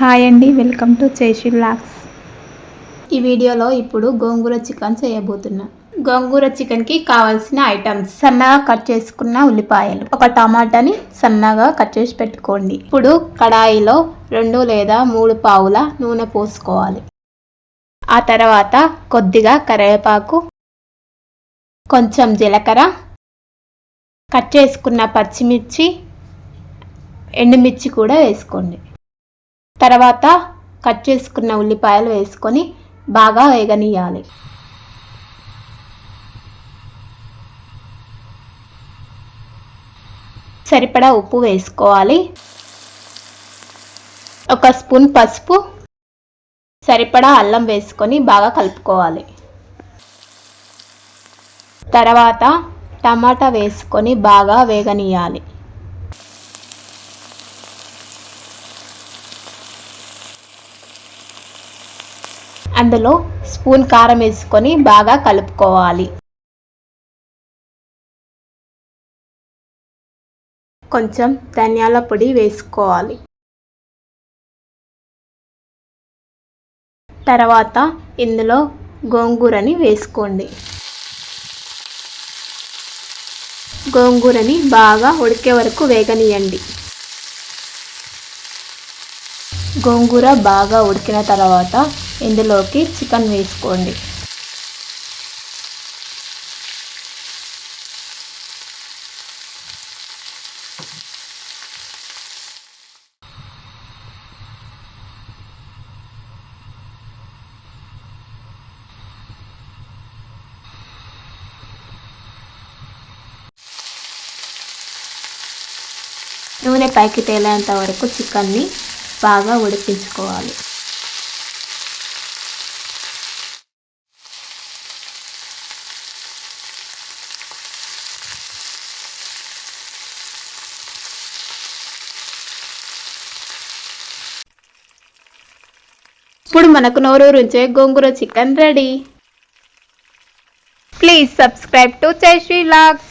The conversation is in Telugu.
హాయ్ అండి వెల్కమ్ టు చేషి లాక్స్ ఈ వీడియోలో ఇప్పుడు గోంగూర చికెన్ చేయబోతున్నా. గోంగూర చికెన్కి కావాల్సిన ఐటమ్స్. సన్నగా కట్ చేసుకున్న ఉల్లిపాయలు. ఒక టమాటాని సన్నగా కట్ చేసి పెట్టుకోండి. ఇప్పుడు కడాయిలో రెండు లేదా మూడు పావుల నూనె పోసుకోవాలి. ఆ తర్వాత కొద్దిగా కరివేపాకు కొంచెం జీలకర్ర కట్ చేసుకున్న పచ్చిమిర్చి ఎండుమిర్చి కూడా వేసుకోండి. తర్వాత కట్ చేసుకున్న ఉల్లిపాయలు వేసుకొని బాగా వేగనీయాలి సరిపడా ఉప్పు వేసుకోవాలి. ఒక స్పూన్ పసుపు సరిపడా అల్లం వేసుకొని బాగా కలుపుకోవాలి. తర్వాత టమాటా వేసుకొని బాగా వేగనీయాలి అందులో స్పూన్ కారం వేసుకొని బాగా కలుపుకోవాలి. కొంచెం ధనియాల పొడి వేసుకోవాలి. తర్వాత ఇందులో గోంగూరని వేసుకోండి. గోంగూరని బాగా ఉడికే వరకు వేగనీయండి. గోంగూర బాగా ఉడికిన తర్వాత ఇందులోకి చికెన్ వేసుకోండి. నూనె పైకి తేలేంత వరకు చికెన్ని బాగా ఉడికించుకోవాలి. ఇప్పుడు మనకు నోరూరించే gongura chicken ready. Please subscribe to Jai Shri logs